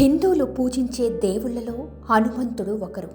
హిందువులు పూజించే దేవుళ్ళలో హనుమంతుడు ఒకరు.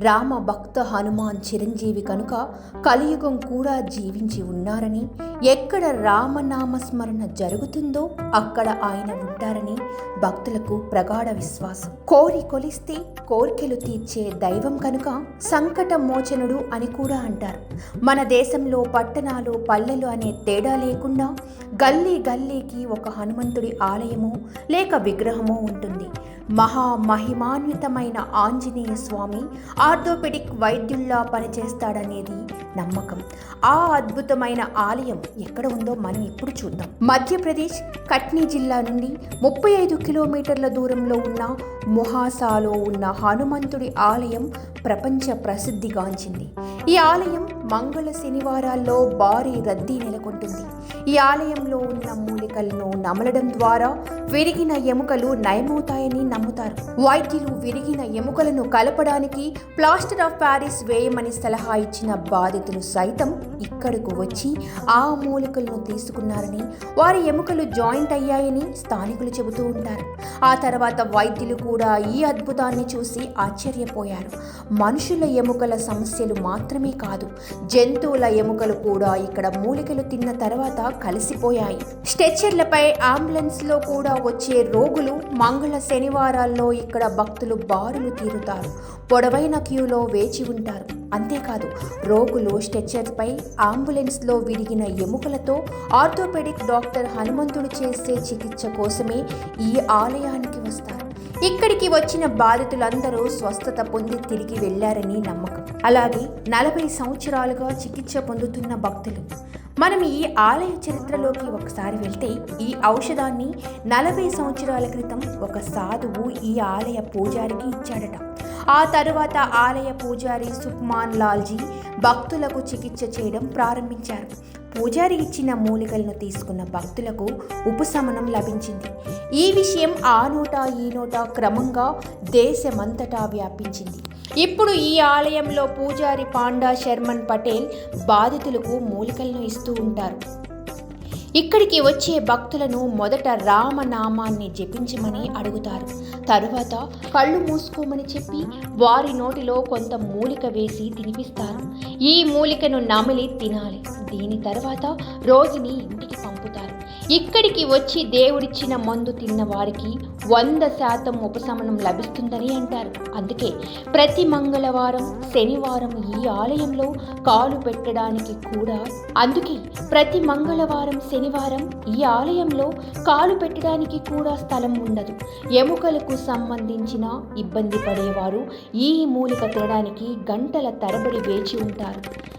రామ భక్త హనుమాన్ చిరంజీవి కనుక కలియుగం కూడా జీవించి ఉన్నారని ఎక్కడ రామనామస్మరణ జరుగుతుందో అక్కడ ఆయన ఉంటారని భక్తులకు ప్రగాఢ విశ్వాసం. కోరి కొలిస్తే కోర్కెలు తీర్చే దైవం కనుక సంకట మోచనుడు అని కూడా అంటారు. మన దేశంలో పట్టణాలు పల్లెలు అనే తేడా లేకుండా గల్లీ గల్లీకి ఒక హనుమంతుడి ఆలయమో లేక విగ్రహమో ఉంటుంది. మహా మహిమాన్వితమైన ఆంజనేయ స్వామి ఆర్థోపెడిక్ వైద్యుల్లా పనిచేస్తాడనేది నమ్మకం. ఆ అద్భుతమైన ఆలయం ఎక్కడ ఉందో మనం ఇప్పుడు చూద్దాం. మధ్యప్రదేశ్ కట్నీ జిల్లా నుండి ముప్పై ఐదు కిలోమీటర్ల దూరంలో ఉన్న మొహాసాలో ఉన్న హనుమంతుడి ఆలయం ప్రపంచ ప్రసిద్ధిగాంచింది ఈ ఆలయం మంగళ శనివారాల్లో భారీ రద్దీ నెలకొంటుంది. ఈ ఆలయంలో ఉన్న మూలికలను నమలడం ద్వారా విరిగిన ఎముకలు నయమవుతాయని నమ్ముతారు. వైద్యులు విరిగిన ఎముకలను కలపడానికి ప్లాస్టర్ ఆఫ్ ప్యారిస్ వేయమని సలహా ఇచ్చిన బాధితులు సైతం ఇక్కడకు వచ్చి ఆ మూలికలను తీసుకున్నారని వారి ఎముకలు జాయింట్ అయ్యాయని స్థానికులు చెబుతూ ఉంటారు. ఆ తర్వాత వైద్యులు కూడా ఈ అద్భుతాన్ని చూసి ఆశ్చర్యపోయారు. మనుషుల ఎముకల సమస్యలు మాత్రమే కాదు జంతువుల ఎముకలు కూడా ఇక్కడ మూలికలు తిన్న తర్వాత కలిసిపోయాయి. స్ట్రెచర్లపై అంబులెన్స్లో కూడా వచ్చే రోగులు మంగళ శనివారం శనివారాల్లో ఇక్కడ భక్తులు బారులు తీరుతారు. పొడవైన క్యూలో వేచి ఉంటారు. అంతేకాదు రోగులు స్ట్రెచ్చర్పై అంబులెన్స్లో విరిగిన ఎముకలతో ఆర్థోపెడిక్ డాక్టర్ హనుమంతుడు చేసే చికిత్స కోసమే ఈ ఆలయానికి వస్తారు. ఇక్కడికి వచ్చిన బాధితులందరూ స్వస్థత పొంది తిరిగి వెళ్ళారని నమ్మకం. అలాగే నలభై సంవత్సరాలుగా చికిత్స పొందుతున్న భక్తులు. మనం ఈ ఆలయ చరిత్రలోకి ఒకసారి వెళ్తే ఈ ఔషధాన్ని నలభై సంవత్సరాల క్రితం ఒక సాధువు ఈ ఆలయ పూజారికి ఇచ్చాడట. ఆ తరువాత ఆలయ పూజారి సుక్మాన్ లాల్జీ భక్తులకు చికిత్స చేయడం ప్రారంభించారు. పూజారి ఇచ్చిన మూలికలను తీసుకున్న భక్తులకు ఉపశమనం లభించింది. ఈ విషయం ఆ నోట ఈ నోట క్రమంగా దేశమంతటా వ్యాపించింది. ఇప్పుడు ఈ ఆలయంలో పూజారి పాండా శర్మన్ పటేల్ బాధితులకు మూలికలను ఇస్తూ ఉంటారు. ఇక్కడికి వచ్చే భక్తులను మొదట రామనామాన్ని జపించమని అడుగుతారు. తరువాత కళ్ళు మూసుకోమని చెప్పి వారి నోటిలో కొంత మూలిక వేసి తినిపిస్తారు. ఈ మూలికను నమిలి తినాలి. దీని తర్వాత రోగిని ఇంటికి పంపుతారు. ఇక్కడికి వచ్చి దేవుడిచ్చిన మందు తిన్న వారికి వంద శాతం ఉపశమనం లభిస్తుందని అంటారు. అందుకే ప్రతి మంగళవారం శనివారం ఈ ఆలయంలో కాలు పెట్టడానికి కూడా అందుకే ప్రతి మంగళవారం శనివారం ఈ ఆలయంలో కాలు పెట్టడానికి కూడా స్థలం ఉండదు. ఎముకలకు సంబంధించిన ఇబ్బంది పడేవారు ఈ మూలిక తినడానికి గంటల తరబడి వేచి ఉంటారు.